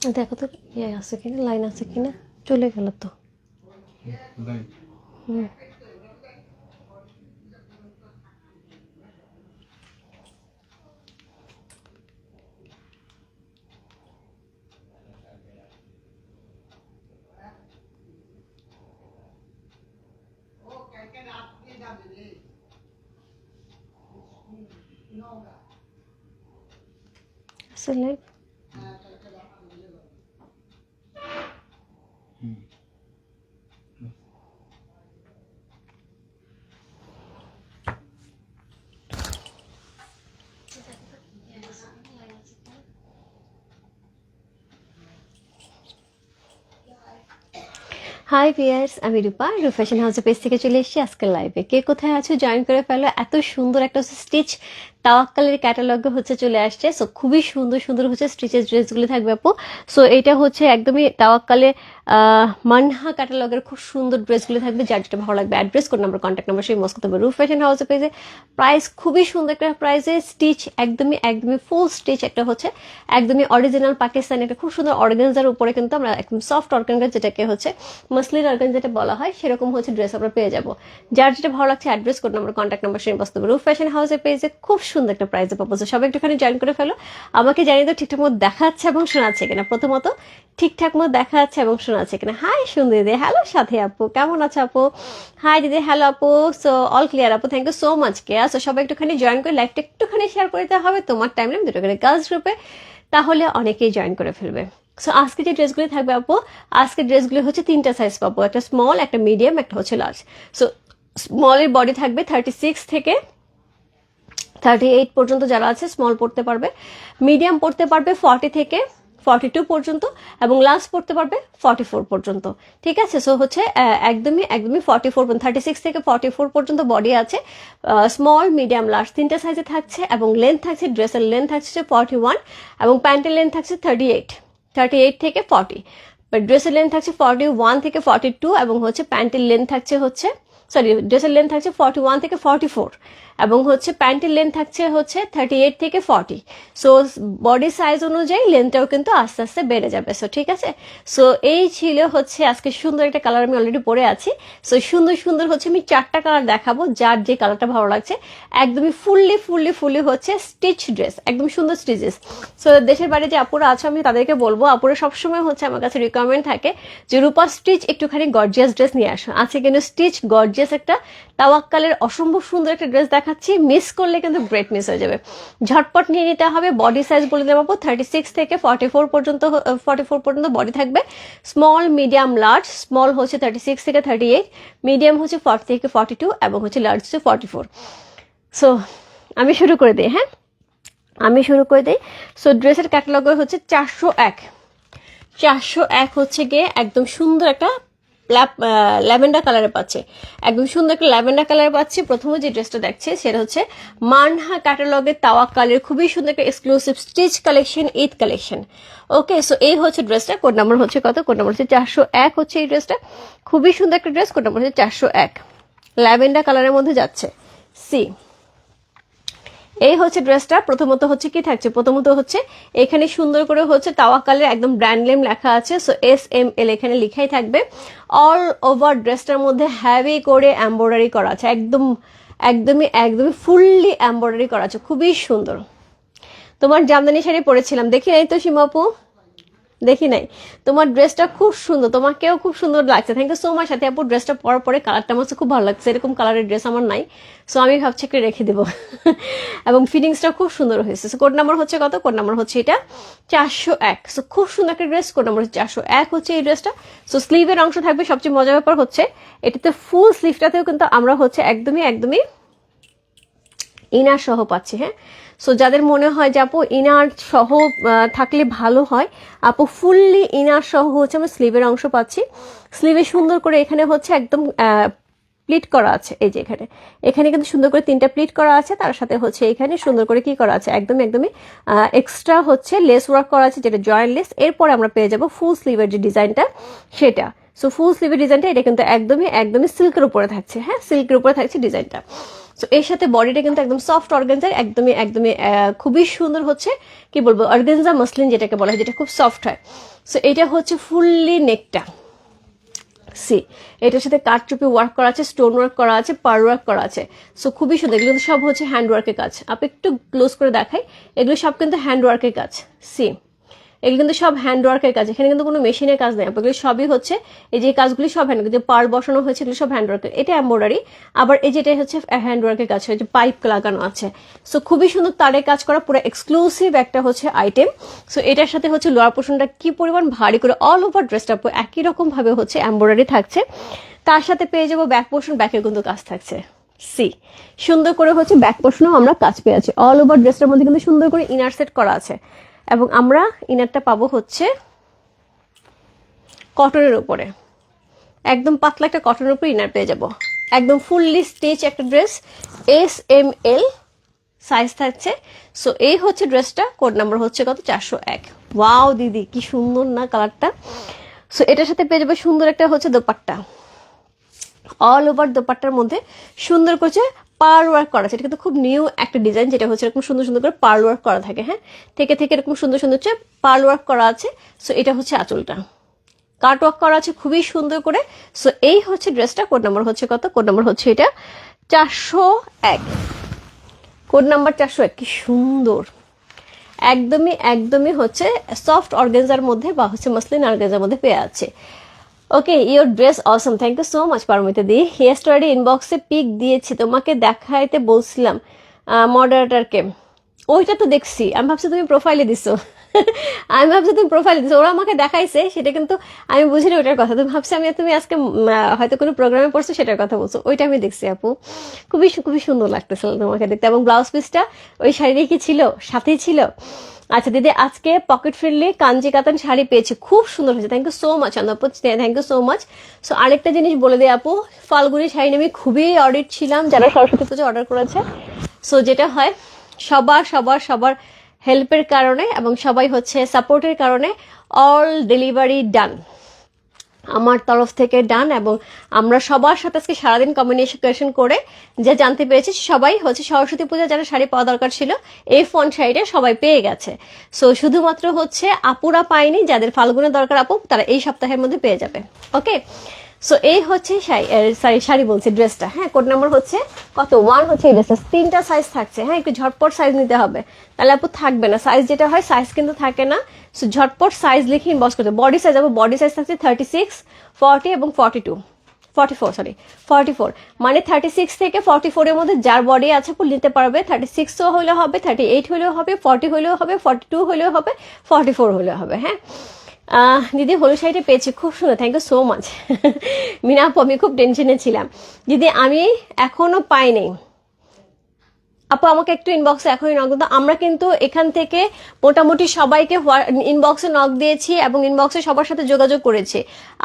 দেখো তো ইয়ে আছে কিনা লাইন আছে কিনা চলে গেল তো লাইন হুম আছে লাইন হাই পিয়ার্স আমি রূপা রূপ ফ্যাশন হাউসের পেজ থেকে চলে এসেছি আজকের লাইভে কে কোথায় আছো? জয়েন করে ফেলো। এত সুন্দর একটা স্টিচ তাওয়াক্কালের ক্যাটালগ হচ্ছে চলে আসছে। সো খুবই সুন্দর সুন্দর হচ্ছে স্টিচের ড্রেসগুলো থাকবে আপু। সো এটা হচ্ছে একদমই তাওয়াক্কালে মানহা ক্যাটালগের খুব সুন্দর ড্রেসগুলো থাকবে, যার যেটা ভালো লাগবে। Address code number contact number সেই মস্ক হবে ফ্যাশন হাউসের পেজে প্রাইস খুবই সুন্দর একটা প্রাইসে স্টিচ একদমই একদমই ফুল স্টিচ একটা হচ্ছে, একদমই অরিজিনাল পাকিস্তানি একটা খুব সুন্দর অর্গানজার উপরে কিন্তু আমরা একদম সফট অর্গানজার যেটাকে হচ্ছে মসলিন অর্গান যেটা বলা হয়, সেরকম হচ্ছে ড্রেস আমরা পেয়ে যাব। যার যেটা ভালো লাগছে address code number contact number সেই বস্তু রুফ ফ্যাশন হাউসের পেয়েছে খুব সুন্দর একটা প্রাইসে পাবো। সবাই একটুখানি জয়েন করে ফেলো। আমাকে জানিয়ে দাও ঠিকঠাক মতো দেখা যাচ্ছে এবং শোনাচ্ছে কিনা। প্রথমত, ঠিকঠাক মতো দেখা যাচ্ছে এবং শোনাচ্ছে কিনা। হাই সুন্দর দিদি। হ্যালো সাথে আপু। কেমন আছো আপু? হাই দিদি। হ্যালো আপু। সো অল ক্লিয়ার আপু। Thank you so much Keya so সবাই একটুখানি জয়েন করে লাইভটা একটুখানি শেয়ার করে দিতে হবে। তোমার টাইম লাইন দুটো করে গার্লস গ্রুপে তাহলে অনেকেই জয়েন করে ফেলবে। সো আজকে যে ড্রেসগুলো থাকবে আপু, আজকে ড্রেসগুলো হচ্ছে তিনটা সাইজ পাবো। একটা স্মল একটা মিডিয়াম একটা হচ্ছে লার্জ সো স্মলের বডি থাকবে থার্টি সিক্স থেকে থার্টি এইট পর্যন্ত যারা আছে স্মল পড়তে পারবে। মিডিয়াম পড়তে পারবে ফর্টি থেকে ফর্টি টু পর্যন্ত এবং লাস্ট পড়তে পারবে ফর্টি ফোর পর্যন্ত। ঠিক আছে? সো হচ্ছে একদমই একদমই ফর্টি ফোর থার্টি সিক্স থেকে ফর্টি ফোর পর্যন্ত বডি আছে স্মল মিডিয়াম লার্জ তিনটা সাইজে থাকছে এবং লেন্থ থাকছে ড্রেসের লেন্থ থাকছে ফর্টি ওয়ান এবং প্যান্টের লেন্থ থাকছে থার্টি এইট থার্টি এইট থেকে ফর্টি বাট ড্রেসের লেন্থ থাকছে ফর্টি ওয়ান থেকে ফর্টি টু এবং হচ্ছে প্যান্টের লেন্থ থাকছে হচ্ছে সরি ড্রেসের লেন্থ থাকছে ফর্টি ওয়ান থেকে ফর্টি ফোর এবং হচ্ছে প্যান্টের লেন্থ থাকছে হচ্ছে থার্টি এইট থেকে ফর্টি সো বডি সাইজ অনুযায়ী লেন্থটাও কিন্তু আস্তে আস্তে বেড়ে যাবে। সো ঠিক আছে? সো এই ছিল হচ্ছে আজকে সুন্দর একটা কালার আমি অলরেডি পরে আছি। সো সুন্দর সুন্দর হচ্ছে আমি চারটা কালার দেখাবো যার যে কালারটা ভালো লাগছে। একদমই ফুললি ফুললি ফুললি হচ্ছে স্টিচ ড্রেস একদম সুন্দর স্টিচেস সো দেশের বাইরে যে আপুরা আছে, আমি তাদেরকে বলব, আপুরা সবসময় হচ্ছে আমার কাছে রিকোয়ারমেন্ট থাকে যে রূপা স্টিচ একটুখানি গর্জিয়াস ড্রেস নিয়ে আসো। আছে কিন্তু স্টিচ গর্জিয়াস একটা তাওয়াক্কালের অসম্ভব সুন্দর একটা ড্রেস দেখাচ্ছি মিস করলে কিন্তু গ্রেট মিস হয়ে যাবে। ঝটপট নিয়ে নিতে হবে বডি সাইজ বলে দেবো থার্টি সিক্স থেকে ফর্টি ফোর পর্যন্ত ফর্টি ফোর পর্যন্ত বডি থাকবে। স্মল মিডিয়াম লার্জ স্মল হচ্ছে থার্টি সিক্স থেকে থার্টি এইট মিডিয়াম হচ্ছে ফর্টি থেকে ফর্টি টু এবং হচ্ছে লার্জ হচ্ছে ফর্টি ফোর সো আমি শুরু করে দিই হ্যাঁ? আমি শুরু করে দিই। সো ড্রেসের ক্যাটালগে হচ্ছে চারশো এক। চারশো এক হচ্ছে গিয়ে একদম সুন্দর একটা ল্যাভেন্ডার কালারে পাচ্ছে। একদম সুন্দর একটা ল্যাভেন্ডার কালারে পাচ্ছে। প্রথমে যে ড্রেসটা দেখছে, সেটা হচ্ছে মানহা ক্যাটালগের তাওয়া কালের খুবই সুন্দর একটা exclusive stitch collection Eid collection okay so এই হচ্ছে ড্রেসটা। কোড নাম্বার হচ্ছে কত? কোড নাম্বার হচ্ছে চারশো এক হচ্ছে এই ড্রেসটা। খুবই সুন্দর একটা ড্রেস। কোড নাম্বার হচ্ছে চারশো এক। ল্যাভেন্ডার কালারের মধ্যে যাচ্ছে। সি এই হচ্ছে ড্রেসটা, প্রথমত হচ্ছে কি থাকছে? প্রথমত হচ্ছে এখানে সুন্দর করে হচ্ছে তাওয়াকালের একদম ব্র্যান্ড নেম লেখা আছে সো এস এম এল এখানে লেখাই থাকবে। অল ওভার ড্রেসটার মধ্যে হ্যাভি করে এম্ব্রয়ডারি করা আছে, একদম, একদমই একদমই ফুললি এম্ব্রয়ডারি করা আছে, খুবই সুন্দর। তোমার জামদানি শাড়ি পরেছিলাম, দেখি নাই তো সীমাপু? দেখি নাই। তোমার ড্রেসটা খুব সুন্দর, তোমাকেও খুব সুন্দর লাগছে। থ্যাংক ইউ সো মাচ সাথে আপু ড্রেসটা পরার পরে কালারটা আমার খুব ভালো লাগছে। এরকম কালারের ড্রেস আমার নাই। সো আমি ভাবছি একটু রেখে দেবো। এবং ফিটিংসটা খুব সুন্দর হয়েছে। সো কোড নাম্বার হচ্ছে কত? কোড নাম্বার হচ্ছে এটা চারশো এক। সো খুব সুন্দর একটা ড্রেস কোড নাম্বার হচ্ছে চারশো এক হচ্ছে এই ড্রেসটা সো স্লিভের অংশ থাকবে সবচেয়ে মজার ব্যাপার হচ্ছে, এটাতে ফুল স্লিভটাতেও কিন্তু আমরা হচ্ছে একদমই একদমই ইনার সহ পাচ্ছি হ্যাঁ? সো যাদের মনে হয় যে, আপু, ইনার সহ থাকলে ভালো হয়, আপু ফুললি ইনার সহ হচ্ছে আমরা স্লিভের অংশ পাচ্ছি। স্লিভে সুন্দর করে এখানে হচ্ছে একদম প্লিট করা আছে, এই যে এখানে। এখানে কিন্তু সুন্দর করে তিনটা প্লিট করা আছে, তার সাথে হচ্ছে এখানে সুন্দর করে কি করা আছে একদম একদমই এক্সট্রা হচ্ছে লেস ওয়ার্ক করা আছে, যেটা জয়েন্ট লেস এরপরে আমরা পেয়ে যাব ফুল স্লিভের যে ডিজাইনটা, সেটা। সো ফুল স্লিভের ডিজাইনটা, এটা কিন্তু একদমই একদমই সিল্কের উপরে থাকছে হ্যাঁ? সিল্কের উপরে থাকছে ডিজাইনটা। সো এর সাথে বডিটা কিন্তু একদম সফট অর্গেনজার একদমই একদমই খুবই সুন্দর হচ্ছে। কি বলব? অর্গেনজা মসলিন যেটাকে বলা হয়, যেটা খুব সফট হয়। সো এটা হচ্ছে ফুললি নেকটা সি এটার সাথে কাঠচুপি ওয়ার্ক করা আছে স্টোন ওয়ার্ক করা আছে পার ওয়ার্ক করা আছে। সো খুবই সুন্দর। এগুলো কিন্তু সব হচ্ছে হ্যান্ড ওয়ার্কের কাজ। আপনি একটু ক্লোজ করে দেখাই। এগুলো সব কিন্তু হ্যান্ড ওয়ার্কের কাজ। সি এগুলো কিন্তু সব হ্যান্ড ওয়ার্কের কাজ। এখানে কিন্তু কোনো মেশিনের কাজ নেই। এগুলো সবই হচ্ছে এই যে কাজগুলি সব হ্যান্ড যে পার বসানো হয়েছে এগুলো সব হ্যান্ড ওয়ার্কের এটা এম্ব্রয়ডারি আবার এই যেটা হচ্ছে হ্যান্ড ওয়ার্কের কাজ হয়েছে পাইপ লাগানো আছে। সো খুবই সুন্দর তারে কাজ করা, পুরো এক্সক্লুসিভ একটা হচ্ছে আইটেম সো এটার সাথে হচ্ছে লোয়ার পোর্শনটা কি পরিমাণ ভারী করে অল ওভার ড্রেসটা একই রকম ভাবে হচ্ছে এম্ব্রয়ডারি থাকছে। তার সাথে পেয়ে যাব ব্যাক পোর্শন ব্যাকের কিন্তু কাজ থাকছে। সি সুন্দর করে হচ্ছে ব্যাক পোর্শনেও আমরা কাজ পেয়ে আছি। অল ওভার ড্রেসটার মধ্যে কিন্তু সুন্দর করে ইনার সেট করা আছে। এবং আমরা ইনারটা পাবো হচ্ছে কটনের উপরে। একদম পাতলা একটা কটনের উপরে ইনার পেয়ে যাব। একদম ফুললি স্টিচ একটা dress S M L size থাকছে। সো এই হচ্ছে ড্রেসটা কোড নাম্বার হচ্ছে কত? চারশো এক। ওয়াও দিদি, কি সুন্দর না কালারটা সো এটার সাথে পেয়ে যাবে সুন্দর একটা হচ্ছে দোপাট্টা। অল ওভার দোপাট্টার মধ্যে সুন্দর করে পার ওয়ার্ক করা আছে এটা কিন্তু খুব নিউ একটা ডিজাইন, যেটা হচ্ছে এরকম সুন্দর সুন্দর করে পার ওয়ার্ক করা থাকে হ্যাঁ? থেকে থেকে এরকম সুন্দর সুন্দর হচ্ছে পার ওয়ার্ক করা আছে, সো এটা হচ্ছে আঁচলটা। কাট ওয়ার্ক করা আছে খুবই সুন্দর করে, সো এই হচ্ছে ড্রেসটা, কোড নাম্বার হচ্ছে কত? কোড নাম্বার হচ্ছে এটা চারশো এক। কোড নাম্বার চারশো এক, কি সুন্দর। একদমই একদমই হচ্ছে সফট অর্গেনজার মধ্যে বা হচ্ছে মসলিন অর্গেনজার মধ্যে পেয়ে আছে। Okay your dress awesome thank you so much Paromita দি হেয়ারস্টারে ইনবক্সে পিক দিয়েছি, তোমাকে দেখাইতে বলছিলাম মডারেটারকে ওইটা তো দেখছি, আমি ভাবছি তুমি প্রোফাইলে দিছো। আমি ভাবছি তুমি প্রোফাইলে দিছো, ওরা আমাকে দেখাইছে, সেটা কিন্তু আমি বুঝিনি ওটার কথা। তুমি ভাবছি আমি তুমি আজকে হয়তো কোনো প্রোগ্রামে পড়ছো, সেটার কথা বলছো। ওইটা আমি দেখছি, আপু। খুবই খুবই সুন্দর লাগতেছিল তোমাকে দেখতে। এবং ব্লাউজ পিসটা ওই শাড়ি কি ছিল? সাথেই ছিল। আচ্ছা দিদি, আজকে পকেট ফ্রেন্ডলি কাঞ্জি কাতান শাড়ি পেয়েছি। খুব সুন্দর হয়েছে। Thank you so much অন্দপু thank you so much so আরেকটা জিনিস বলে দিই আপু ফালগুড়ি শাড়ি আমি খুবই অডিট ছিলাম, যারা সরস্বতী পুজো অর্ডার করেছে। সো যেটা হয়, সবার সবার সবার হেল্পের কারণে এবং সবাই হচ্ছে সাপোর্টের কারণে অল ডেলিভারি ডান আমার তরফ থেকে ডান এবং আমরা সবার সাথে আজকে সারাদিন কমিউনিকেশন করে যা জানতে পেরেছি, সবাই হচ্ছে সরস্বতী পূজা যারা শাড়ি পাওয়া দরকার ছিল, এই ফোন শাড়িটা সবাই পেয়ে গেছে। সো শুধুমাত্র হচ্ছে আপুরা পায়নি, যাদের ফাল্গুনের দরকার আপু, তারা এই সপ্তাহের মধ্যে পেয়ে যাবে। ওকে সো এই হচ্ছে সরি শাড়ি বলছি ড্রেসটা হ্যাঁ কোড নাম্বার হচ্ছে কত? ওয়ান হচ্ছে এই ড্রেসটা তিনটা সাইজ থাকছে। হ্যাঁ একটু ঝটপট সাইজ নিতে হবে। তাহলে আপু থাকবে না। সাইজ যেটা হয় সাইজ কিন্তু থাকে না। সো ঝটপট সাইজ লিখে ইনবক্স করতে বডি সাইজ আপু বডি সাইজ থাকছে থার্টি সিক্স ফর্টি এবং forty two forty four sorry forty four মানে থার্টি সিক্স থেকে ফর্টি ফোরের মধ্যে যার বডি আছে আপু, নিতে পারবে। থার্টি সিক্সও হলেও হবে থার্টি এইট হলেও হবে ফর্টি হলেও হবে ফর্টি টু হলেও হবে ফর্টি ফোর হলেও হবে হ্যাঁ? দিদি, হলুদ শাড়িটা পেয়েছি, খুব সুন্দর thank you so much Mina, আপু, আমি খুব টেনশনে ছিলাম। দিদি, আমি এখনও পাইনি। আপু, আমাকে একটু ইনবক্সে এখনই নক দিন আমরা কিন্তু এখান থেকে মোটামুটি সবাইকে ইনবক্সে নক দিয়েছি এবং ইনবক্সে সবার সাথে যোগাযোগ করেছি।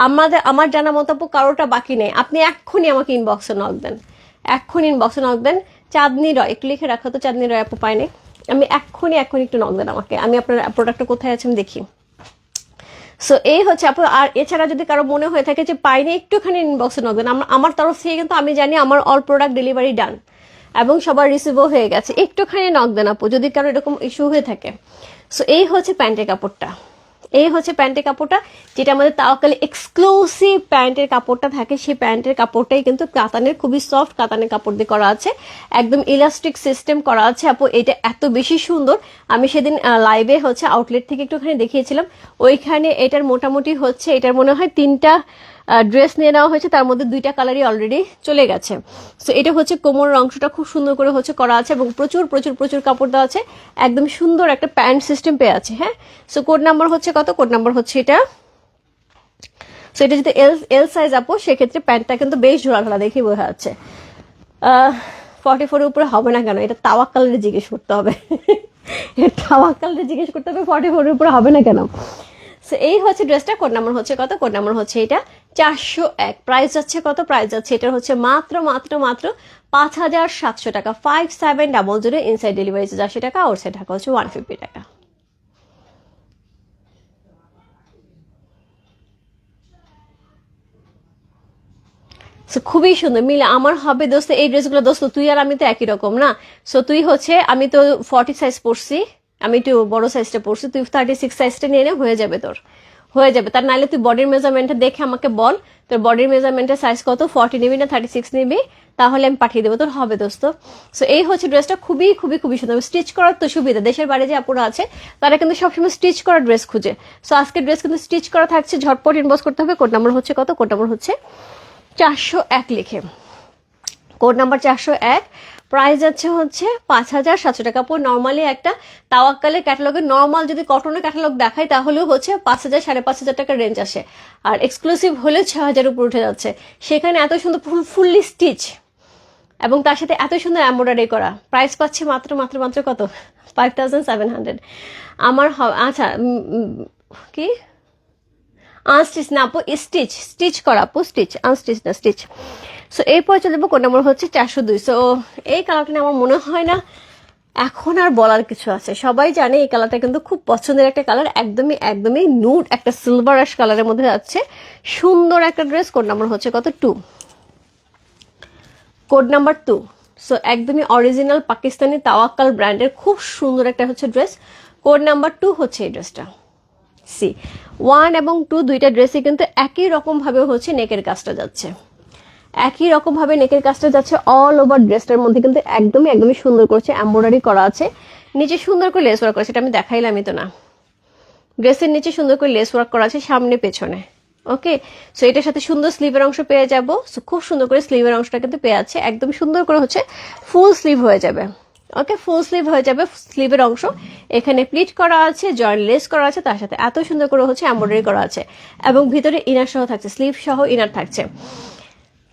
আমাদের, আমার জানা মতো আপু, কারোটা বাকি নেই। আপনি এক্ষুনি আমাকে ইনবক্সে নক দেন। এক্ষুনি ইনবক্সে নক দেন। চাঁদনি রয়, একটু লিখে রাখো তো, চাঁদনি রয় আপু পাইনি আমি এক্ষুনি এক্ষুনি একটু নক দেন আমাকে। আমি আপনার প্রোডাক্টটা কোথায় আছে আমি দেখি। সো এই হচ্ছে, আপু, আর এছাড়া যদি কারও মনে হয়ে থাকে যে, পাইনি, একটুখানি ইনবক্সে নক দেন। আমার তরফ থেকে কিন্তু আমি জানি আমার অল প্রোডাক্ট ডেলিভারি ডান এবং সবার রিসিভও হয়ে গেছে। একটুখানি নক দেন, আপু, যদি কারও এরকম ইস্যু হয়ে থাকে। সো এই হচ্ছে প্যান্টের কাপড়টা। এই হচ্ছে প্যান্টের কাপড়টা যেটা আমাদের তাওকালে এক্সক্লুসিভ প্যান্টের কাপড়টা থাকে। সেই প্যান্টের কাপড়টাই কিন্তু কাতানের, খুবই সফট কাতানের কাপড় দিয়ে করা আছে। একদম ইলাস্টিক সিস্টেম করা আছে। আপু, এটা এত বেশি সুন্দর। আমি সেদিন লাইভে হচ্ছে আউটলেট থেকে একটুখানি দেখিয়েছিলাম। ওইখানে এটার মোটামুটি হচ্ছে, এটার মনে হয় তিনটা ড্রেস নিয়ে নেওয়া হয়েছে, তার মধ্যে দুইটা কালারই অলরেডি চলে গেছে। সো এটা হচ্ছে কোমরের অংশটা খুব সুন্দর করে হচ্ছে করা আছে এবং প্রচুর প্রচুর প্রচুর কাপড় দেওয়া আছে। একদম সুন্দর একটা প্যান্ট সিস্টেম পেয়ে আছে হ্যাঁ? সো কোড নাম্বার হচ্ছে কত? কোড নাম্বার হচ্ছে এটা। সো এটা যদি এল এল সাইজ আপো, সেক্ষেত্রে প্যান্টটা কিন্তু বেশ ঝোলা ঝোলা দেখে বোঝা যাচ্ছে। ফর্টি ফোরের উপরে হবে না কেন? এটা তাওয়াক কালারে জিজ্ঞেস করতে হবে। এটা তাওয়াক কালারে জিজ্ঞেস করতে হবে ফর্টি ফোরের উপরে হবে না কেন? সো এই হচ্ছে ড্রেসটা, কোড নাম্বার হচ্ছে কত? কোড নাম্বার হচ্ছে এটা চারশো এক। প্রাইস যাচ্ছে কত? প্রাইস যাচ্ছে এটা হচ্ছে মাত্র মাত্র মাত্র পাঁচ হাজার সাতশো টাকা। Five seven double zero inside delivery charge আশি টাকা আউটসাইড টাকা হচ্ছে ওয়ান ফিফটি টাকা। সো খুবই সুন্দর। মিলে, আমার হবে দোস্ত, এই ড্রেসগুলো দোস্ত, তুই আর আমি তো একই রকম না? সো তুই হচ্ছে, আমি তো ফর্টি সাইজ পরছি। আমি একটু বড় সাইজটা পড়ছি তুই থার্টি সিক্স সাইজটা নিয়ে নে, হয়ে যাবে তোর। হয়ে যাবে। তার নাহলে তুই বডির মেজারমেন্টটা দেখে আমাকে বল, তোর বডির মেজারমেন্টের সাইজ কত ফর্টি নিবি না থার্টি সিক্স নিবি? তাহলে আমি পাঠিয়ে দেবো, তোর হবে দোস্ত। সো এই হচ্ছে ড্রেসটা খুবই খুবই খুবই সুন্দর। স্টিচ করার তো সুবিধা, দেশের বাইরে যে আপুরা আছে, তারা কিন্তু সবসময় স্টিচ করা ড্রেস খুঁজে। সো আজকে ড্রেস কিন্তু স্টিচ করা থাকছে, ঝটপট ইনবক্স করতে হবে। কোড নাম্বার হচ্ছে কত? কোড নাম্বার হচ্ছে চারশো এক লিখে। কোড নাম্বার চারশো এক। প্রাইস যাচ্ছে হচ্ছে পাঁচ হাজার সাতশো টাকা পর নর্মালি একটা তাওয়াক্কালের ক্যাটালগে নর্মাল যদি কটনের ক্যাটালগ দেখায় তাহলেও হচ্ছে পাঁচ হাজার সাড়ে পাঁচ হাজার টাকার রেঞ্জ আসে। আর এক্সক্লুসিভ হলে ছ হাজার উপর উঠে যাচ্ছে। সেখানে এত সুন্দর ফুল ফুললি স্টিচ এবং তার সাথে এত সুন্দর এম্ব্রয়ডারি করা। প্রাইস পাচ্ছে মাত্র মাত্র মাত্র কত? ফাইভ থাউজেন্ড সেভেন হান্ড্রেড আমার আচ্ছা কি? আনস্টিচ না, আপু স্টিচ স্টিচ করা আপু স্টিচ আনস্টিচ না স্টিচ সো এরপর চলে যাব কোন নম্বর হচ্ছে চারশো দুই। সো এই কালারটা আমার মনে হয় না এখন আর বলার কিছু আছে। সবাই জানে এই কালারটা কিন্তু খুব পছন্দের একটা কালার একদমই একদমই নুড একটা সিলভার আশ কালারের মধ্যে যাচ্ছে। সুন্দর একটা ড্রেস কোড নাম্বার হচ্ছে কত? Two. Code number two. So একদমই অরিজিনাল পাকিস্তানি তাওয়াক্কাল ব্র্যান্ডের খুব সুন্দর একটা হচ্ছে ড্রেস কোড নাম্বার টু হচ্ছে এই ড্রেসটা সি ওয়ান এবং টু দুইটা ড্রেসই কিন্তু একই রকম ভাবে হচ্ছে নেকের কাজটা যাচ্ছে। একই রকম ভাবে নেকের কাজটা যাচ্ছে অল ওভার ড্রেসটার মধ্যে কিন্তু একদমই একদমই সুন্দর করছে এম্ব্রয়ডারি করা আছে। নিচে সুন্দর করে লেস ওয়ার্ক করা, সেটা আমি দেখাইলামই তো না। ড্রেসের নিচে সুন্দর করে লেস ওয়ার্ক করা আছে, সামনে, পেছনে। ওকে সো এটার সাথে সুন্দর স্লিভের অংশ পেয়ে যাব। সো খুব সুন্দর করে স্লিভের অংশটা কিন্তু পেয়ে আছে। একদম সুন্দর করে হচ্ছে ফুল স্লিভ হয়ে যাবে। ওকে ফুল স্লিভ হয়ে যাবে স্লিভের অংশ। এখানে প্লিট করা আছে জয়েন্ট লেস করা আছে, তার সাথে এত সুন্দর করে হচ্ছে এমব্রয়ডারি করা আছে। এবং ভিতরে ইনার সহ থাকছে স্লিভ সহ ইনার থাকছে।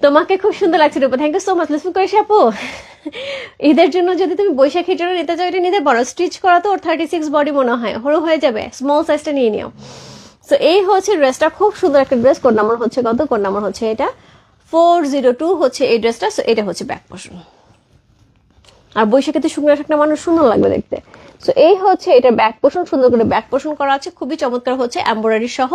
তোমাকে খুব সুন্দর লাগছে, Rupa. Thank you so much listen করিস আপু ঈদের জন্য যদি তুমি বৈশাখীর জন্য নিতে চাও, এটা নিতে পারো। স্টিচ করা তো ওর থার্টি সিক্স বডি মনে হয়। হরো হয়ে যাবে। স্মল সাইজটা নিয়ে নিও। সো এই হচ্ছে ড্রেসটা খুব সুন্দর একটা ড্রেস কোড নাম্বার হচ্ছে কত? কোড নাম্বার হচ্ছে এটা। ফোর জিরো টু হচ্ছে এই ড্রেসটা সো এটা হচ্ছে ব্যাক পোর্শন আর বৈশাখীতে শুকনো শাকনা মানুষ সুন্দর লাগবে দেখতে। সো এই হচ্ছে এটা ব্যাক পোষণ সুন্দর করে ব্যাক পোষণ করা আছে। খুবই চমৎকার হচ্ছে এম্ব্রয়ডারি সহ।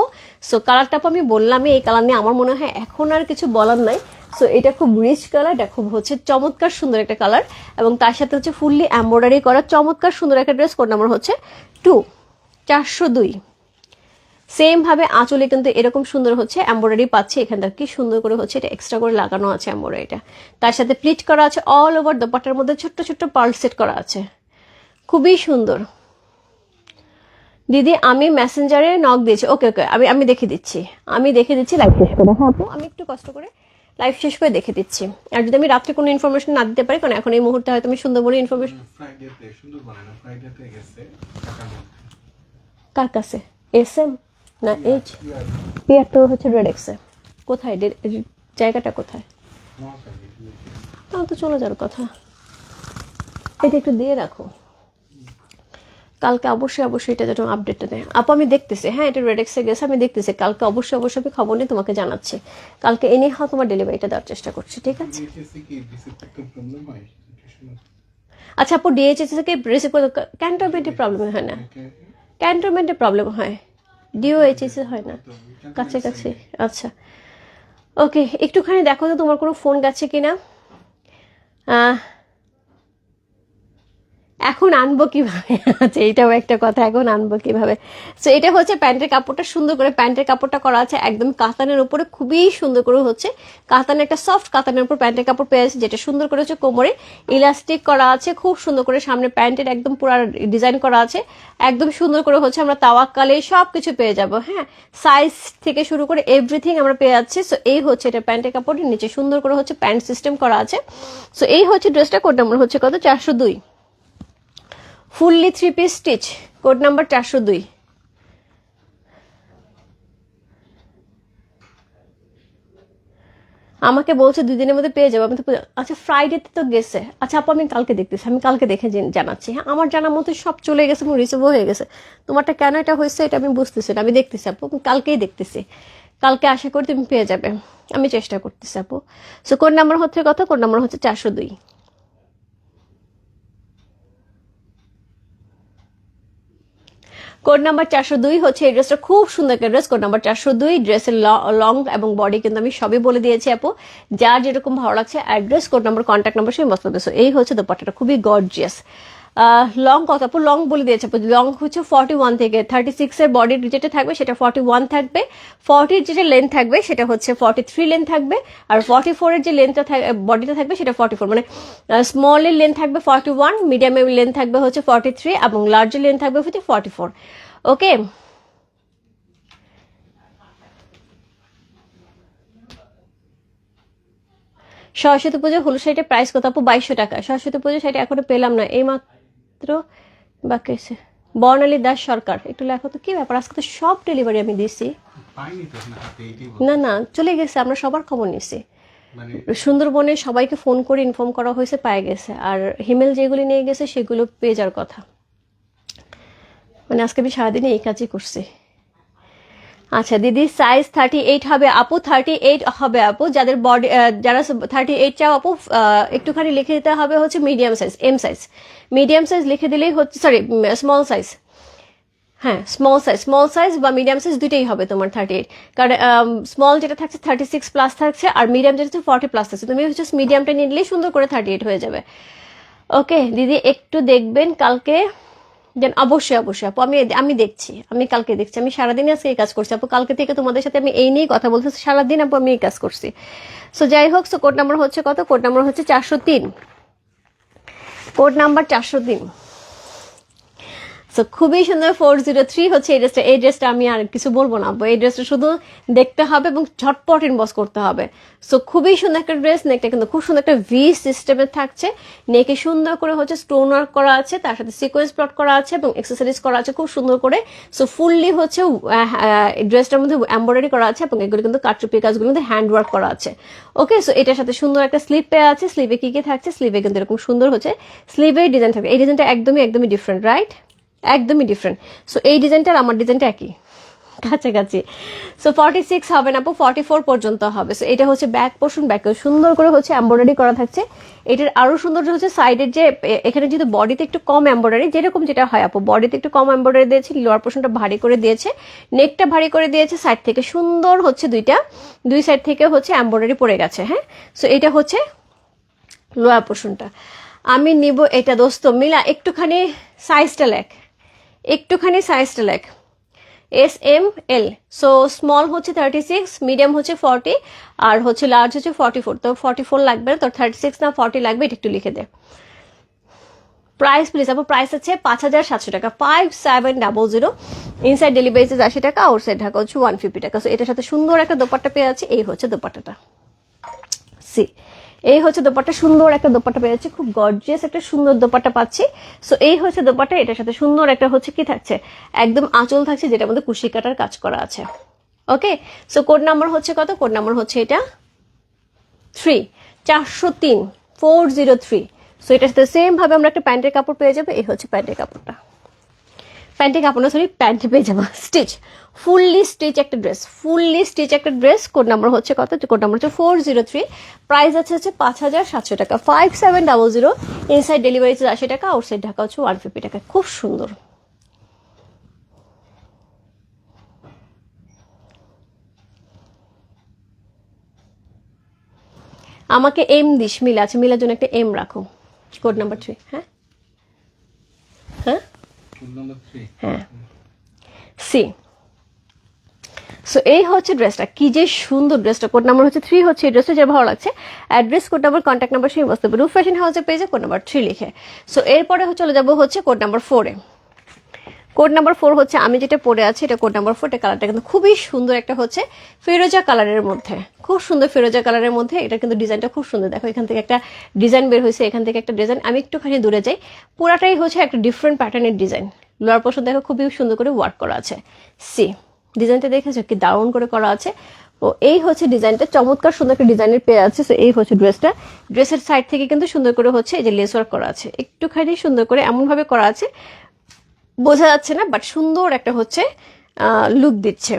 সো কালারটা আমি বললামই, এই কালার নিয়ে আমার মনে হয় এখন আর কিছু বলার নাই। সো এটা খুব রিচ কালার এটা খুব হচ্ছে চমৎকার সুন্দর একটা কালার এবং তার সাথে হচ্ছে ফুললি এম্ব্রয়ডারি করা চমৎকার সুন্দর একটা ড্রেস কোড নাম্বার হচ্ছে টু চারশো দুই। সেম ভাবে আঁচলে কিন্তু এরকম সুন্দর হচ্ছে এম্ব্রয়ডারি পাচ্ছে। এখানটা কি সুন্দর করে হচ্ছে এটা এক্সট্রা করে লাগানো আছে এম্ব্রয়ডারিটা তার সাথে প্লিট করা আছে অল ওভার দোপাটার মধ্যে ছোট্ট ছোট্ট পার্ল সেট করা আছে। খুবই সুন্দর। দিদি আমি মেসেঞ্জারে নক দিয়েছি। ওকে ওকে আমি আমি দেখে দিচ্ছি। আমি দেখে দিচ্ছি লাইভ শেষ করে হ্যাঁ আপু আমি একটু কষ্ট করে লাইভ শেষ করে দেখে দিচ্ছি। আর যদি আমি রাত্রে কোনো ইনফরমেশন না দিতে পারি কারণ এখন এই মুহূর্তে হয়তো আমি সুন্দরবনের ইনফরমেশন কার কাছে? এস এম না এইচ পিয়ার তো হচ্ছে রেড এক্সে কোথায়? জায়গাটা কোথায়? তাহলে তো চলে যাওয়ার কথা। এটা একটু দিয়ে রাখো। কালকে অবশ্যই অবশ্যই এটা যেন আপডেটটা দেয়। আপু আমি দেখতেছি হ্যাঁ এটা রেড রেডেক্সে গেছে আমি দেখতেছি কালকে অবশ্যই অবশ্যই আমি খবর নিয়ে তোমাকে জানাচ্ছি। কালকে এনে হাও তোমার ডেলিভারিটা দেওয়ার চেষ্টা করছি ঠিক আছে? কি? করতে আচ্ছা আপু ডিএইচএস থেকে রিসিভ করে ক্যান্টনমেন্টের প্রবলেম হয় না? থেকে ক্যান্টনমেন্টের প্রবলেম হয়। ডিওএইচএস হয় না? কাছে কাছে। আচ্ছা। ওকে একটুখানি দেখো তো তোমার কোনো ফোন গেছে কিনা। আহ, এখন আনব কীভাবে? আচ্ছা এটাও একটা কথা, এখন আনব কীভাবে? সো এটা হচ্ছে প্যান্টের কাপড়টা, সুন্দর করে প্যান্টের কাপড়টা করা আছে একদম কাতানের উপরে, খুবই সুন্দর করে হচ্ছে কাতানের একটা সফট কাতানের উপর প্যান্টের কাপড় পেয়ে আছে যেটা সুন্দর করে হচ্ছে কোমরে ইলাস্টিক করা আছে, খুব সুন্দর করে সামনে প্যান্টের একদম পুরো ডিজাইন করা আছে, একদম সুন্দর করে হচ্ছে আমরা তাওয়াক্কালে সব কিছু পেয়ে যাব হ্যাঁ? সাইজ থেকে শুরু করে এভরিথিং আমরা পেয়ে যাচ্ছি সো এই হচ্ছে এটা প্যান্টের কাপড় নিচে সুন্দর করে হচ্ছে প্যান্ট সিস্টেম করা আছে সো এই হচ্ছে ড্রেসটা কোড নাম্বার হচ্ছে কত? চারশো দুই। Fully three piece stitch code number চারশো দুই। আমাকে বলছে দুই দিনের মধ্যে পেয়ে যাব। আমি তো আচ্ছা ফ্রাইডেতে তো গেছে। আচ্ছা আপু, আমি কালকে দেখতেছি। আমি কালকে দেখে জানাচ্ছি। হ্যাঁ আমার জানার মতো সব চলে গেছে এবং রিসিভও হয়ে গেছে। তোমারটা কেন এটা হয়েছে, এটা আমি বুঝতেছি না। আমি দেখতেছি, আপু, আমি কালকেই দেখতেছি। কালকে আশা করি তুমি পেয়ে যাবে। আমি চেষ্টা করতেছি, আপু। সো কোন নাম্বার হচ্ছে কথা কোন নাম্বার হচ্ছে চারশো দুই। কোড নাম্বার চারশো দুই হচ্ছে এই ড্রেসটা খুব সুন্দর একটা ড্রেস কোড নাম্বার চারশো দুই ড্রেসের লং এবং বডি কিন্তু আমি সবই বলে দিয়েছি আপু। যার যেরকম ভালো লাগছে address code number contact number সেই মস্ত এই হচ্ছে দোপাট্টাটা, খুবই গর্জিয়াস লং কত আপু লং বলে দিয়েছে আপু লং হচ্ছে ফর্টি ওয়ান থেকে থার্টি সিক্স এর বডির যেটা থাকবে সেটা ফর্টি ওয়ান থাকবে ফর্টির যেটা লেন্থ থাকবে সেটা হচ্ছে ফর্টি থ্রি লেন্থ থাকবে, আর ফর্টি ফোরের যে লেন্থটা বডিটা থাকবে সেটা ফর্টি ফোর মানে স্মলের লেন্থ থাকবে ফর্টি ওয়ান মিডিয়ামের লেন্থ থাকবে হচ্ছে ফর্টি থ্রি এবং লার্জের লেন্থ থাকবে হচ্ছে ফর্টি ফোর ওকে সরস্বতী পুজো, হলুদ শাড়িটার প্রাইস কত? আপু, বাইশশো টাকা। সরস্বতী পুজো শাড়ি এখনও পেলাম না। এই মাত্র বা কেসে? বর্ণালী দাস সরকার একটু লেখো তো কি ব্যাপার? আজকে তো সব ডেলিভারি আমি দিছি। না না চলে গেছে আমরা সবার খবর নিছি মানে সুন্দরবনে সবাইকে ফোন করে ইনফর্ম করা হয়েছে পায়ে গেছে। আর হিমেল যেগুলি নিয়ে গেছে সেগুলো পেয়ে যাওয়ার কথা। মানে আজকে আমি সারাদিনে এই কাজই করছি। আচ্ছা দিদি সাইজ থার্টি এইট হবে আপু থার্টি এইট হবে আপু। যাদের বডি যারা থার্টি এইট চাও আপু একটুখানি লিখে দিতে হবে হচ্ছে medium size M size medium size লিখে দিলেই হচ্ছে সরি স্মল সাইজ হ্যাঁ স্মল সাইজ স্মল সাইজ বা মিডিয়াম সাইজ দুইটাই হবে তোমার থার্টি এইট কারণ স্মল যেটা থাকছে থার্টি সিক্স প্লাস থাকছে, আর মিডিয়াম যেটা হচ্ছে ফর্টি প্লাস থাকছে। তুমি হচ্ছে মিডিয়ামটা নিলেই সুন্দর করে থার্টি এইট হয়ে যাবে। ওকে দিদি, একটু দেখবেন কালকে। দেন অবশ্যই অবশ্যই আপু, আমি আমি দেখছি, আমি কালকে দেখছি, আমি সারাদিন আজকে এই কাজ করছি। আপু, কালকে থেকে তোমাদের সাথে আমি এই নিয়েই কথা বলতেছি, সারাদিন আপু আমি এই কাজ করছি। সো যাই হোক সো কোড নাম্বার হচ্ছে কত? কোড নাম্বার হচ্ছে চারশো তিন। কোড নাম্বার চারশো তিন। সো খুবই সুন্দর ফোর জিরো থ্রি হচ্ছে এই ড্রেসটা এই ড্রেসটা আমি আর কিছু বলব না। এই ড্রেসটা শুধু দেখতে হবে এবং ঝটপট ইনবক্স করতে হবে। সো খুবই সুন্দর একটা ড্রেস নেকটা কিন্তু খুব সুন্দর একটা ভি সিস্টেমের থাকছে। নেকে সুন্দর করে হচ্ছে স্টোন ওয়ার্ক করা আছে, তার সাথে সিকোয়েন্স প্লট করা আছে এবং এক্সেসরিজ করা আছে খুব সুন্দর করে। সো ফুললি হচ্ছে ড্রেসটার মধ্যে এম্ব্রয়ডারি করা আছে এবং এগুলো কিন্তু কাটচুপি কাজগুলো মধ্যে হ্যান্ড ওয়ার্ক করা আছে। ওকে সো এটার সাথে সুন্দর একটা স্লিপ পেয়ে আছে স্লিভে কি কি থাকছে? স্লিভে কিন্তু এরকম সুন্দর হচ্ছে স্লিভের ডিজাইন থাকবে। এই ডিজাইনটা একদমই একদমই ডিফারেন্ট রাইট একদমই ডিফারেন্ট সো এই ডিজাইনটা আমার ডিজাইনটা একই। কাছাকাছি। সো ফর্টি সিক্স হবে না ফর্টি ফোর পর্যন্ত হবে। সো এটা হচ্ছে ব্যাক পোর্শন ব্যাকে সুন্দর করে হচ্ছে এম্ব্রয়ডারি করা থাকছে। এটার আরও সৌন্দর্য হচ্ছে সাইডের যে এখানে যেহেতু বডিতে একটু কম এম্ব্রয়ডারি যেরকম যেটা হয়, আপু বডিতে একটু কম এম্ব্রয়ডারি দিয়েছে লোয়ার পোর্শনটা ভারী করে দিয়েছে নেকটা ভারী করে দিয়েছে সাইড থেকে সুন্দর হচ্ছে দুইটা, দুই সাইড থেকে হচ্ছে এম্ব্রয়ডারি পড়ে গেছে হ্যাঁ? সো এটা হচ্ছে লোয়ার পোর্শনটা আমি নিব এটা, দোস্ত, মিলা, একটুখানি সাইজটা লেখ। একটুখানি সাইজটা লেখ S M L so small হচ্ছে থার্টি সিক্স মিডিয়াম হচ্ছে ফর্টি আর হচ্ছে লার্জ হচ্ছে ফর্টি ফোর তো ফর্টি ফোর লাগবে না তোর থার্টি সিক্স না ফর্টি লাগবে, এটা একটু লিখে দে। প্রাইস প্লিজ আপনার প্রাইস আছে পাঁচ হাজার সাতশো টাকা five seven double zero inside delivery charge আশি টাকা আউটসাইড ঢাকা হচ্ছে ওয়ান ফিফটি টাকা। সো এটার সাথে সুন্দর একটা দোপাট্টা পেয়ে আছে এই হচ্ছে দোপাট্টাটা। সি এই হচ্ছে দোপাট্টা। সুন্দর একটা দোপাট্টা পেয়েছি খুব গর্জিয়াস একটা সুন্দর দোপাট্টা পাচ্ছি। সো এই হচ্ছে দোপাট্টা। এটার সাথে সুন্দর একটা হচ্ছে কি থাকছে? একদম আঁচল থাকছে যেটার মধ্যে কুশি কাটার কাজ করা আছে। ওকে সো কোড নাম্বার হচ্ছে কত? কোড নাম্বার হচ্ছে এটা থ্রি চারশো তিন ফোর জিরো থ্রি সো এটার সাথে সেম ভাবে আমরা একটা প্যান্টের কাপড় পেয়ে যাব। এই হচ্ছে প্যান্টের কাপড়টা। প্যান্টের কাপড় না সরি প্যান্টে পেয়ে যাব স্টিচ। ফুললি স্টিচ একটা ড্রেস ফুললি স্টিচ একটা ড্রেস কোড নাম্বার হচ্ছে কত? কোড নাম্বার হচ্ছে ফোর জিরো থ্রি প্রাইস আছে হচ্ছে পাঁচ হাজার সাতশো টাকা। Five seven double zero inside delivery charge আশি টাকা আউটসাইড ঢাকা হচ্ছে ওয়ান ফিফটি টাকা। খুব সুন্দর। আমাকে এম দিস, মিলা আছে। মিলার জন্য একটা এম রাখো। কোড নাম্বার থ্রি হ্যাঁ? হ্যাঁ? হ্যাঁ। সি সো এই হচ্ছে ড্রেসটা কি যে সুন্দর ড্রেসটা কোড নাম্বার হচ্ছে থ্রি হচ্ছে এই ড্রেসটা যা ভালো লাগছে। Address code number contact number সেই বসতে রুফ ফ্যাশন হাউসের পেজে কোড নাম্বার থ্রি লিখে। সো এরপরে চলে যাব হচ্ছে কোড নাম্বার ফোরে কোড নাম্বার ফোর হচ্ছে, আমি যেটা পরে আছি, এটা কোড নাম্বার ফোর এটা কালারটা কিন্তু খুবই সুন্দর একটা হচ্ছে ফিরোজা কালারের মধ্যে। খুব সুন্দর ফিরোজা কালারের মধ্যে, এটা কিন্তু ডিজাইনটা খুব সুন্দর। দেখো, এখান থেকে একটা ডিজাইন বের হয়েছে, এখান থেকে একটা ডিজাইন আমি একটুখানি দূরে যাই, পুরাটাই হচ্ছে একটা ডিফারেন্ট প্যাটার্নের ডিজাইন লোয়ার পোর্শন দেখো, খুবই সুন্দর করে ওয়ার্ক করা আছে। সি ডিজাইনটা দেখেছ কি? দারুণ করে করা আছে। ও, এই হচ্ছে ডিজাইনটা চমৎকার সুন্দর একটা ডিজাইনের পেয়ে আছে। তো এই হচ্ছে ড্রেসটা ড্রেসের সাইড থেকে কিন্তু সুন্দর করে হচ্ছে এই যে লেস ওয়ার্ক করা আছে। একটুখানি সুন্দর করে এমনভাবে করা আছে বোঝা যাচ্ছে না বাট সুন্দর একটা হচ্ছে লুক দিচ্ছে।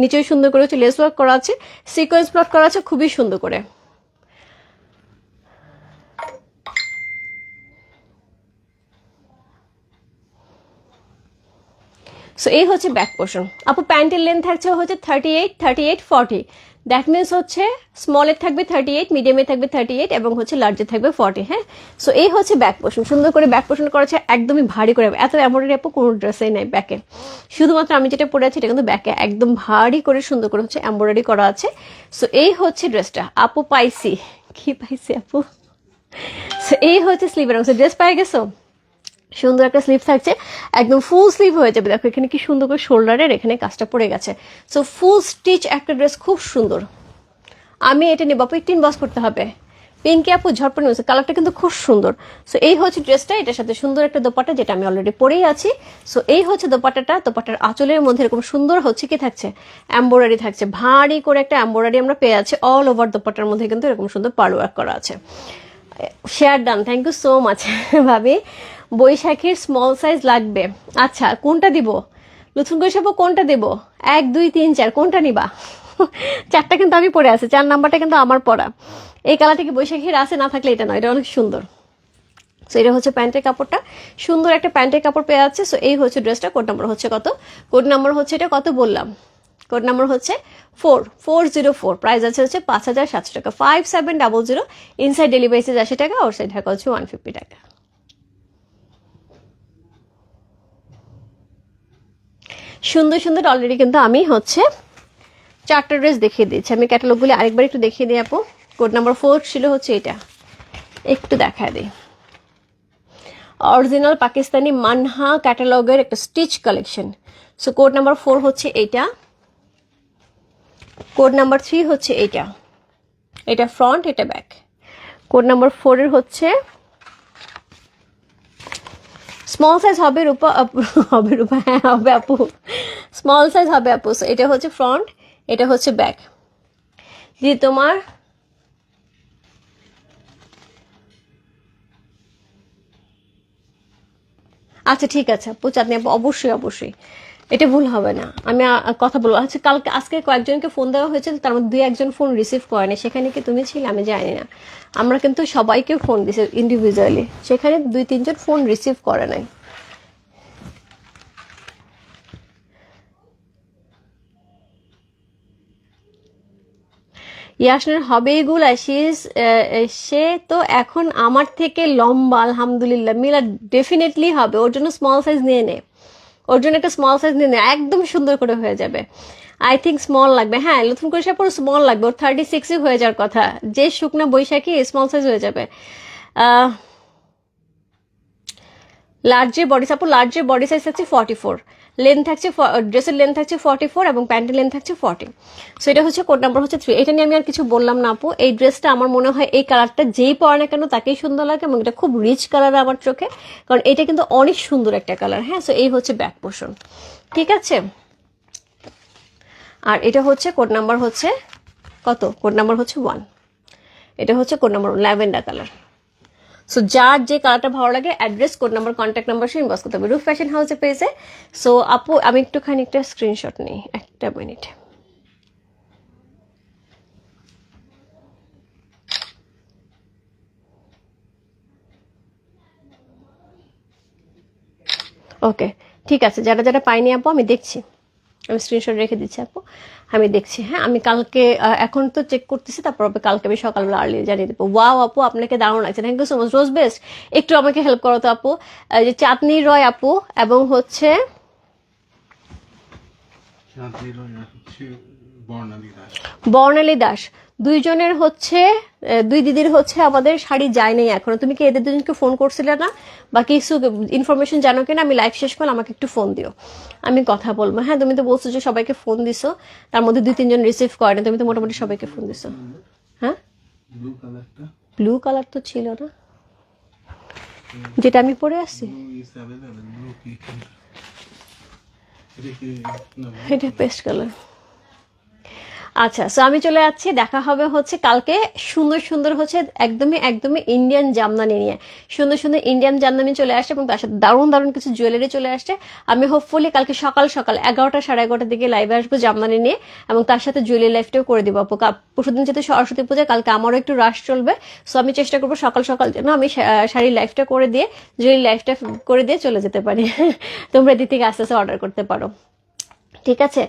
নিচেও সুন্দর করে হচ্ছে লেস ওয়ার্ক করা আছে সিকোয়েন্স প্লট করা আছে, খুবই সুন্দর করে। সো এই হচ্ছে ব্যাক পোর্শন আপু প্যান্টের লেন্থ থাকছে হচ্ছে thirty eight thirty eight forty that means হচ্ছে স্মলের থাকবে থার্টি এইট মিডিয়ামে থাকবে থার্টি এইট এবং হচ্ছে লার্জে থাকবে ফর্টি হ্যাঁ? সো এই হচ্ছে ব্যাক পোর্শন সুন্দর করে ব্যাক পোর্শন করেছে একদমই ভারী করে। এত এমব্রয়ডারি আপু কোনো ড্রেসেই নাই ব্যাকে শুধুমাত্র আমি যেটা পরে আছি, এটা কিন্তু ব্যাকে একদম ভারী করে সুন্দর করে হচ্ছে এমব্রয়ডারি করা আছে। সো এই হচ্ছে ড্রেসটা আপু পাইছি। কি পাইছি আপু? সো এই হচ্ছে স্লিভের অংশ। ড্রেস পাই গেছো? সুন্দর একটা স্লিভ থাকছে। একদম ফুল স্লিভ হয়ে যাবে। দেখো, এখানে কি সুন্দর করে শোল্ডারের এখানে কাজটা পড়ে গেছে। সো ফুল স্টিচ একটা ড্রেস খুব সুন্দর। আমি এটা নেব, আপু, একটু ইনবক্স করতে হবে। পিঙ্কি আপু, ঝটপট নিয়েছে কালারটা কিন্তু খুব সুন্দর। সো এই হচ্ছে ড্রেসটা এটার সাথে সুন্দর একটা দোপাটা যেটা আমি অলরেডি পরেই আছি। সো এই হচ্ছে দোপাটাটা দোপাটার আঁচলের মধ্যে এরকম সুন্দর হচ্ছে কি থাকছে? এম্বোরারি থাকছে। ভারী করে একটা এম্বোরারি আমরা পেয়ে আছি অল ওভার দোপাটার মধ্যে কিন্তু এরকম সুন্দর পার ওয়ার্ক করা আছে। Share done thank you so much ভাবি। বৈশাখীর স্মল সাইজ লাগবে। আচ্ছা কোনটা দিব? লুথুন কৈশাপ, কোনটা দেব? এক, দুই, তিন, চার, কোনটা নিবা? চারটা কিন্তু আমি পরে আছি, চার নাম্বারটা কিন্তু আমার পড়া। এই কালারটা কি বৈশাখীর আছে, না থাকলে এটা নয় এটা অনেক সুন্দর। সো এটা হচ্ছে প্যান্টের কাপড়টা। সুন্দর একটা প্যান্টের কাপড় পেয়ে যাচ্ছে সো এই হচ্ছে ড্রেসটা কোড নাম্বার হচ্ছে কত? কোড নাম্বার হচ্ছে এটা কত বললাম? কোড নাম্বার হচ্ছে four four zero four price আছে হচ্ছে পাঁচ হাজার সাতশো টাকা। Five seven double zero inside delivery charge আশি টাকা ওর সাইড ঢাকা হচ্ছে ওয়ান ফিফটি টাকা। সুন্দর সুন্দর অলরেডি কিন্তু আমি হচ্ছে চারটা ড্রেস দেখিয়ে দিয়েছি। আমি ক্যাটালগুলি আরেকবার একটু দেখিয়ে দিই আপু। কোড নাম্বার ফোর ছিল হচ্ছে এটা। একটু দেখায় দিই। অরিজিনাল পাকিস্তানি মানহা ক্যাটালগের একটা stitch collection so code number four হচ্ছে এইটা কোড নাম্বার থ্রি হচ্ছে এইটা এটা ফ্রন্ট এটা ব্যাক কোড নাম্বার ফোরের হচ্ছে স্মল সাইজ হবে রূপা হবে রূপা হ্যাঁ হবে আপু স্মল সাইজ হবে আপু এটা হচ্ছে ফ্রন্ট এটা হচ্ছে ব্যাক দিয়ে তোমার? আচ্ছা ঠিক আছে আপু চাঁদনি আপু অবশ্যই অবশ্যই। এটা ভুল হবে না। আমি কথা বলব। আচ্ছা কালকে, আজকে কয়েকজনকে ফোন দেওয়া হয়েছে তার মধ্যে দুই একজন ফোন রিসিভ করেনি। সেখানে কি তুমি ছিলে? আমি জানি না। আমরা কিন্তু সবাইকে ফোন দিছি ইন্ডিভিজুয়ালি সেখানে দুই, তিনজন ফোন রিসিভ করে নাই। ইয়াসনের হবে এগুলা? সে সে তো এখন আমার থেকে লম্বা, আলহামদুলিল্লাহ। মিলা ডেফিনেটলি হবে। ওর জন্য স্মল সাইজ নিয়ে নে। ওর জন্য একটা স্মল সাইজ নিয়ে নেয় একদম সুন্দর করে হয়ে যাবে। আই থিঙ্ক স্মল লাগবে। হ্যাঁ নতুন করে সে পুরো স্মল লাগবে। ওর থার্টি সিক্সই হয়ে যাওয়ার কথা। যে শুকনা বৈশাখী স্মল সাইজ হয়ে যাবে। লার্জে বডি সাপোজ লার্জে বডি সাইজ থাকছে ফর্টি ফোর লেন্থ থাকছে ড্রেসের লেন্থ থাকছে ফর্টি ফোর এবং প্যান্টের লেন্থ থাকছে ফর্টি সো এটা হচ্ছে কোড নাম্বার হচ্ছে থ্রি এটা নিয়ে আমি আর কিছু বললাম না, আপু। এই ড্রেসটা আমার মনে হয় এই কালারটা যেই পরে না কেন তাকেই সুন্দর লাগে এবং এটা খুব রিচ কালার আমার চোখে। কারণ এটা কিন্তু অনেক সুন্দর একটা কালার হ্যাঁ? সো এই হচ্ছে ব্যাক পোর্শন ঠিক আছে? আর এটা হচ্ছে কোড নাম্বার হচ্ছে কত? কোড নাম্বার হচ্ছে ওয়ান এটা হচ্ছে code number lavender colour so যার যে কালারটা ভালো লাগে address code number contact number সে ইনবক্স করতে হবে রুফ ফ্যাশন হাউসে পেয়েছে। সো আপু, আমি একটুখানি একটা স্ক্রিনশট নিই। একটা মিনিট ওকে ঠিক আছে। যারা যারা পাইনি আপু, আমি দেখছি। আমি স্ক্রিনশট রেখে দিচ্ছি আপু। আমি দেখছি হ্যাঁ আমি কালকে এখন তো চেক করতেছি তারপর কালকে আমি সকালবেলা আর্লি জানিয়ে দেবো। ওয়াও আপু আপনাকে দারুণ লাগছে। Thank you so much Rose best একটু আমাকে হেল্প করো তো আপু। যে চাঁদনি রয় আপু এবং হচ্ছে বর্ণালী দাস। দুইজনের হচ্ছে দুই দিদির হচ্ছে আমাদের শাড়ি যায় নাই এখনও। তুমি কি এদের দুজনকে ফোন করছিলে না? বা কিছু ইনফরমেশন জানো কিনা? আমি লাইভ শেষ করলে আমাকে একটু ফোন দিও। আমি কথা বলব। হ্যাঁ তুমি তো বলছো যে সবাইকে ফোন দিছো। তার মধ্যে দুই তিনজন রিসিভ করে না। তুমি তো মোটামুটি সবাইকে ফোন দিছো। হ্যাঁ? ব্লু কালার তো ছিল না। যেটা আমি পরে আসছি। এটা পেস্ট কালার আচ্ছা সো আমি চলে যাচ্ছি। দেখা হবে হচ্ছে কালকে। সুন্দর সুন্দর হচ্ছে একদমই একদমই ইন্ডিয়ান জামদানি নিয়ে। সুন্দর সুন্দর ইন্ডিয়ান জামদানি চলে আসছে এবং তার সাথে দারুণ দারুণ কিছু জুয়েলারি চলে আসছে। আমি হোপফুলি কালকে সকাল সকাল এগারোটা, সাড়ে এগারোটার দিকে লাইভে আসব জামদানি নিয়ে এবং তার সাথে জুয়েলারি লাইফটাও করে দিব। পরশুদিন যেহেতু সরস্বতী পূজা, কালকে আমারও একটু রাশ চলবে। সো আমি চেষ্টা করব সকাল সকাল যেন আমি শাড়ির লাইফটা করে দিয়ে জুয়েলারি লাইফটা করে দিয়ে চলে যেতে পারি। তোমরা এদিক থেকে আস্তে আস্তে অর্ডার করতে পারো। ঠিক আছে?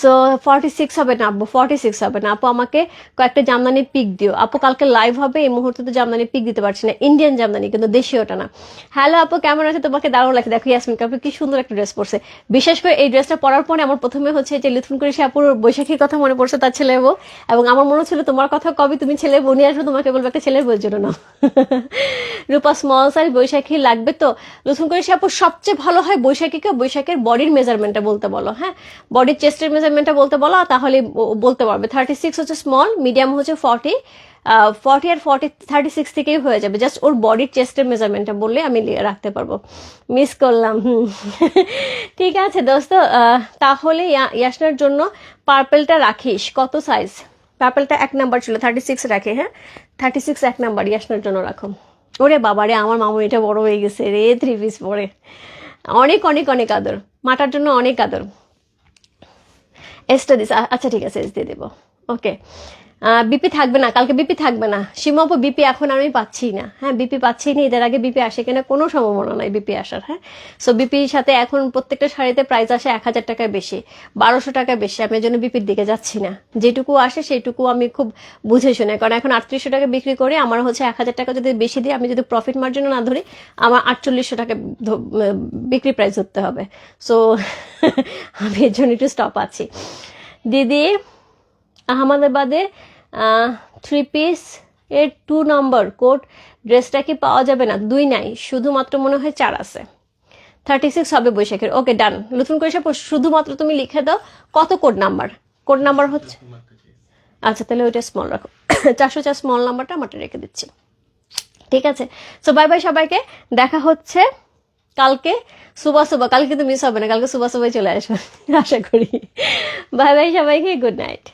সো ফর্টি সিক্স হবে না আপু ফর্টি সিক্স হবে না। আপু, আমাকে কয়েকটা জামদানি পিক দিও। আপু, কালকে লাইভ হবে, এই মুহূর্তে তো জামদানি পিক দিতে পারছি না। ইন্ডিয়ান জামদানি, কিন্তু দেশীয়টা না। হ্যালো আপু, কেমন আছে? তোমাকে দারুণ লাগছে। দেখো ইয়াসমিন কাপু কি সুন্দর একটা ড্রেস পরছে। বিশেষ করে এই ড্রেসটা পরার পরে আমার প্রথমে হচ্ছে যে লিথুন করে সে আপুর বৈশাখীর কথা মনে পড়ছে তার ছেলে বউ। এবং আমার মনে হচ্ছিল, তোমার কথা কবে তুমি ছেলে বউ নিয়ে আসবে? তোমাকে বলব একটা ছেলের বউর জন্য না রূপা স্মল সাইজ বৈশাখী লাগবে তো? নতুন করে সে আপু সবচেয়ে ভালো হয় বৈশাখীকে বৈশাখের বডির মেজারমেন্টটা বলতে বলো হ্যাঁ? বডির চেস্টের মেজারমেন্টটা বলতে বলো, তাহলে বলতে পারবে। থার্টি সিক্স হচ্ছে স্মল মিডিয়াম হচ্ছে ফর্টি ফর্টি আর ফর্টি থার্টি সিক্স থেকেই হয়ে যাবে। জাস্ট ওর বডির চেস্টের মেজারমেন্টটা বললে আমি রাখতে পারব। মিস করলাম। ঠিক আছে দোস্ত তাহলে ইয়া- ইয়াসনার জন্য পার্পেলটা রাখিস। কত সাইজ পার্পেলটা এক নাম্বার ছিল থার্টি সিক্স রাখে হ্যাঁ? থার্টি সিক্স এক নাম্বার ইয়াসনার জন্য রাখো। ওরে বাবারে, আমার মামু এটা বড় হয়ে গেছে রে থ্রি পিস পরে। অনেক অনেক অনেক আদর। মাটার জন্য অনেক আদর। এসটা দিস আচ্ছা ঠিক আছে এস দিয়ে দেবো ওকে বিপি থাকবে না, কালকে বিপি থাকবে না। সীমাপ বিপি এখন আমি পাচ্ছি না। হ্যাঁ বিপি পাচ্ছি না, এদের আগে বিপি আসে কিনা কোনো সম্ভাবনা নাই বিপি আসার হ্যাঁ। সো বিপির সাথে এখন প্রত্যেকটা শাড়িতে প্রাইস আসে এক হাজার টাকায় বেশি, বারোশো টাকা বেশি। আমি জন্য বিপির দিকে যাচ্ছি না। যেটুকু আসে সেইটুকু আমি খুব বুঝে শুনে, কারণ এখন আটত্রিশশো টাকা বিক্রি করে আমার হচ্ছে এক হাজার টাকা যদি বেশি দিই, আমি যদি প্রফিট মার্জিনও না ধরি, আমার আটচল্লিশশো টাকা বিক্রি প্রাইস ধরতে হবে। সো আমি এর জন্য একটু স্টপ আছি। দিদি আহমেদাবাদে থ্রি পিস এর টু নম্বর কোড ড্রেসটা কি পাওয়া যাবে না? দুই নাই, শুধুমাত্র মনে হয় চার আছে। থার্টি সিক্স হবে বৈশাখের। ওকে ডান নতুন করে শুধুমাত্র তুমি লিখে দাও, কত কোড নাম্বার কোড নাম্বার হচ্ছে? আচ্ছা তাহলে ওইটা স্মল রাখো। চারশো চার স্মল নাম্বারটা আমারটা রেখে দিচ্ছি। ঠিক আছে? সো বাই বাই সবাইকে। দেখা হচ্ছে কালকে। সুবা সুবা কালকে কিন্তু মিস হবে না, কালকে সুবা সুবাই চলে আসবে। আশা করি। বাই বাই সবাইকে। Good night